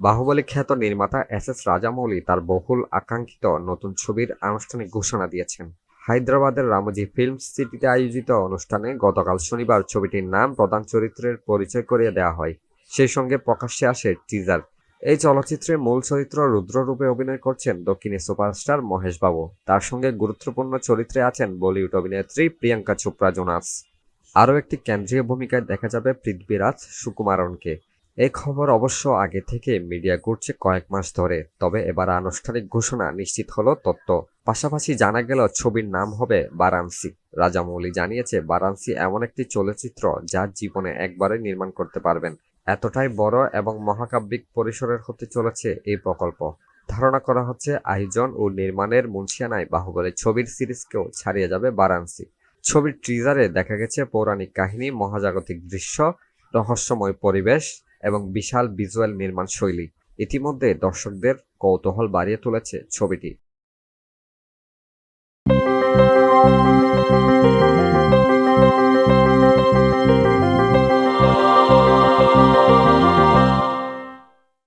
বাহুবলী খ্যাত নির্মাতা S S Rajamouli তার বহুল আকাঙ্ক্ষিত নতুন ছবির আনুষ্ঠানিক ঘোষণা দিয়েছেন। হায়দ্রাবাদের রামোজি ফিল্ম সিটিতে আয়োজিত অনুষ্ঠানে গতকাল শনিবার ছবিটির নাম প্রধান চরিত্রের পরিচয় করিয়ে দেওয়া হয়। সেই সঙ্গে প্রকাশ্যে আসে টিজার। এই চলচ্চিত্রে মূল চরিত্র রুদ্ররূপে অভিনয় করছেন দক্ষিণী সুপারস্টার মহেশ বাবু তার সঙ্গে গুরুত্বপূর্ণ চরিত্রে আছেন বলিউড অভিনেত্রী প্রিয়াঙ্কা চোপড়া জোনাস আরও একটি কেন্দ্রীয় ভূমিকায় দেখা যাবে পৃথ্বীরাজ সুকুমারনকে। এই খবর অবশ্য আগে থেকে মিডিয়া ঘুরছে কয়েক মাস ধরে, তবে এবার আনুষ্ঠানিক ঘোষণা নিশ্চিত হলো তত্ত্ব পাশাপাশি জানা গেল ছবির নাম হবে বারাণসী। রাজামৌলি জানিয়েছে, বারাণসী এমন একটি চলচ্চিত্র যা জীবনে একবারে নির্মাণ করতে পারবেন। এতটাই বড় এবং মহাকাব্যিক পরিসরের হতে চলেছে এই প্রকল্প। ধারণা করা হচ্ছে, আয়োজন ও নির্মাণের মুন্সিয়ানায় বাহুবলী ছবির সিরিজকেও ছাড়িয়ে যাবে বারাণসী। ছবির ট্রিজারে দেখা গেছে পৌরাণিক কাহিনী, মহাজাগতিক দৃশ্য, রহস্যময় পরিবেশ এবং বিশাল ভিজুয়াল নির্মাণ শৈলী ইতিমধ্যে দর্শকদের কৌতূহল বাড়িয়ে তুলেছে ছবিটি।